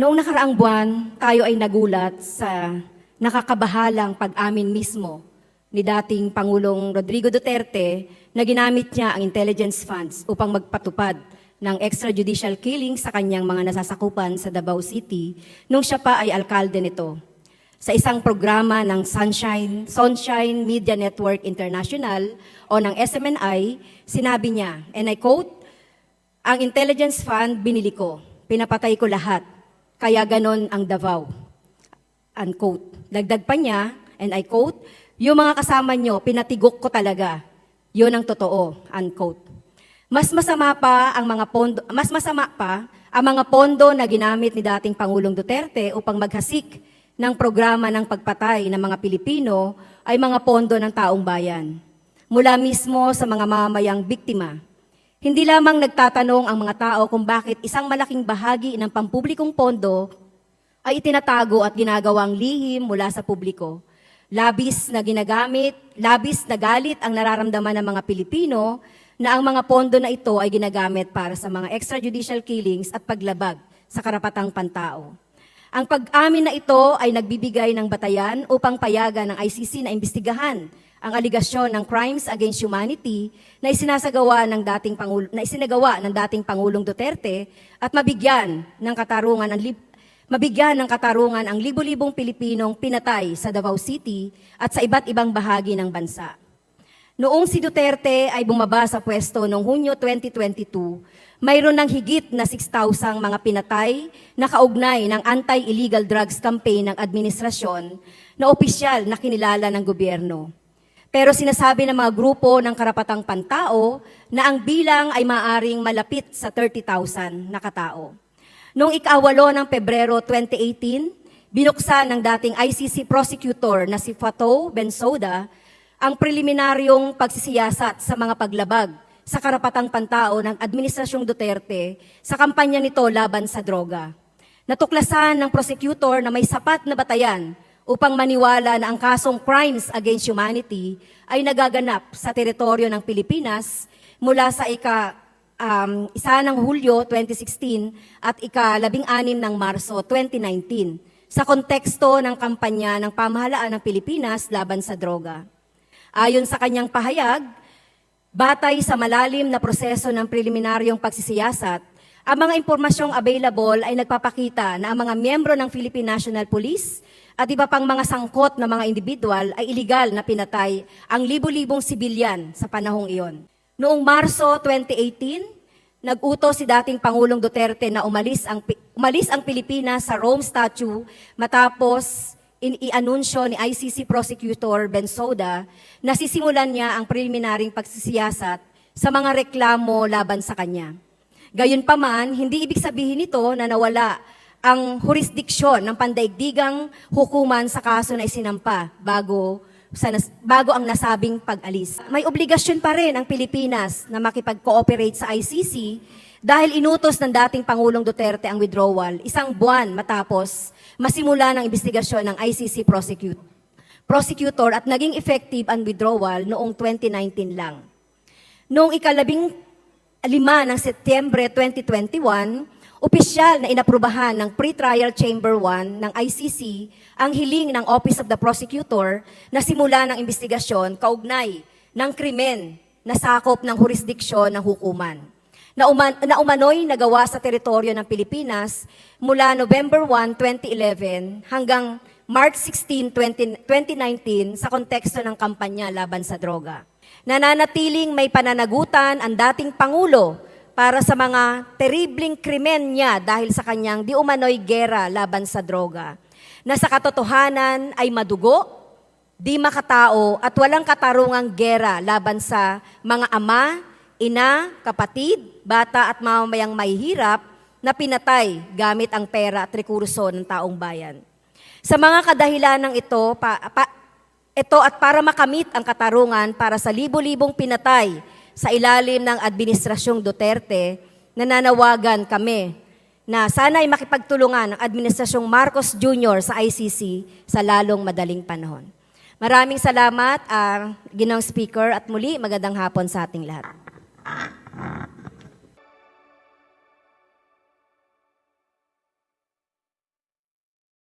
Noong nakaraang buwan, tayo ay nagulat sa nakakabahalang pag-amin mismo ni dating Pangulong Rodrigo Duterte na ginamit niya ang intelligence funds upang magpatupad ng extrajudicial killing sa kanyang mga nasasakupan sa Davao City nung siya pa ay alkalde nito. Sa isang programa ng Sunshine, Sunshine Media Network International o ng SMNI, sinabi niya, and I quote, ang intelligence fund binili ko, pinapatay ko lahat, kaya ganon ang Davao. Unquote. Dagdag pa niya, and I quote, yung mga kasama nyo, pinatigok ko talaga. Yun ang totoo. Unquote. Mas masama pa ang mga pondo, mas masama pa ang mga pondo na ginamit ni dating Pangulong Duterte upang maghasik ng programa ng pagpatay ng mga Pilipino ay mga pondo ng taong bayan. Mula mismo sa mga mamayang biktima. Hindi lamang nagtatanong ang mga tao kung bakit isang malaking bahagi ng pampublikong pondo ay itinatago at ginagawang lihim mula sa publiko. Labis na ginagamit, labis na galit ang nararamdaman ng mga Pilipino na ang mga pondo na ito ay ginagamit para sa mga extrajudicial killings at paglabag sa karapatang pantao. Ang pag-amin na ito ay nagbibigay ng batayan upang payagan ng ICC na imbestigahan ang aligasyon ng crimes against humanity na isinasagawa ng dating pangulo, na isinagawa ng dating Pangulong Duterte at mabigyan ng katarungan ang lib- mabigyan ng katarungan ang libo-libong Pilipinong pinatay sa Davao City at sa iba't ibang bahagi ng bansa. Noong si Duterte ay bumaba sa pwesto noong Hunyo 2022, mayroon ng higit na 6,000 mga pinatay na kaugnay ng anti-illegal drugs campaign ng administrasyon na opisyal na kinilala ng gobyerno. Pero sinasabi ng mga grupo ng karapatang pantao na ang bilang ay maaring malapit sa 30,000 na katao. Noong ikawalo ng Pebrero 2018, binuksan ng dating ICC prosecutor na si Fatou Bensouda ang preliminaryong pagsisiyasat sa mga paglabag sa karapatang pantao ng Administrasyong Duterte sa kampanya nito laban sa droga. Natuklasan ng prosecutor na may sapat na batayan upang maniwala na ang kasong crimes against humanity ay nagaganap sa teritoryo ng Pilipinas mula sa ika um, isa ng Hulyo 2016 at ika-labing-anim ng Marso 2019 sa konteksto ng kampanya ng pamahalaan ng Pilipinas laban sa droga. Ayon sa kanyang pahayag, batay sa malalim na proseso ng preliminaryong pagsisiyasat, ang mga impormasyong available ay nagpapakita na ang mga miyembro ng Philippine National Police at iba pang mga sangkot na mga individual ay iligal na pinatay ang libu-libong sibilyan sa panahong iyon. Noong Marso 2018, nag-utos si dating Pangulong Duterte na umalis ang, umalis ang Pilipinas sa Rome Statue matapos in i-anunsyo ni ICC Prosecutor Bensoda na sisimulan niya ang preliminaryong pagsisiyasat sa mga reklamo laban sa kanya. Gayunpaman, hindi ibig sabihin nito na nawala ang jurisdiksyon ng pandaigdigang hukuman sa kaso na isinampa bago sa nas- bago ang nasabing pag-alis. May obligasyon pa rin ang Pilipinas na makipag-cooperate sa ICC dahil inutos ng dating Pangulong Duterte ang withdrawal isang buwan matapos masimula ng investigasyon ng ICC prosecute, prosecutor at naging effective ang withdrawal noong 2019 lang. Noong ikalabing lima ng Setyembre 2021, opisyal na inaprubahan ng Pre-Trial Chamber 1 ng ICC ang hiling ng Office of the Prosecutor na simula ng investigasyon kaugnay ng krimen na sakop ng jurisdiksyon ng hukuman na, uman, na umano'y nagawa sa teritoryo ng Pilipinas mula November 1, 2011 hanggang March 16, 20, 2019 sa konteksto ng kampanya laban sa droga. Nananatiling may pananagutan ang dating Pangulo para sa mga terribling krimen niya dahil sa kanyang di umano'y gera laban sa droga, na sa katotohanan ay madugo, di makatao at walang katarungang gera laban sa mga ama, ina, kapatid, bata at mamamayang mahihirap na pinatay gamit ang pera at rekurso ng taong bayan. Sa mga kadahilanang ito, pa, pa- ito at para makamit ang katarungan para sa libo-libong pinatay sa ilalim ng Administrasyong Duterte, nananawagan kami na sana ay makipagtulungan ang Administrasyong Marcos Jr. sa ICC sa lalong madaling panahon. Maraming salamat, uh, Ginoong Speaker, at muli magandang hapon sa ating lahat.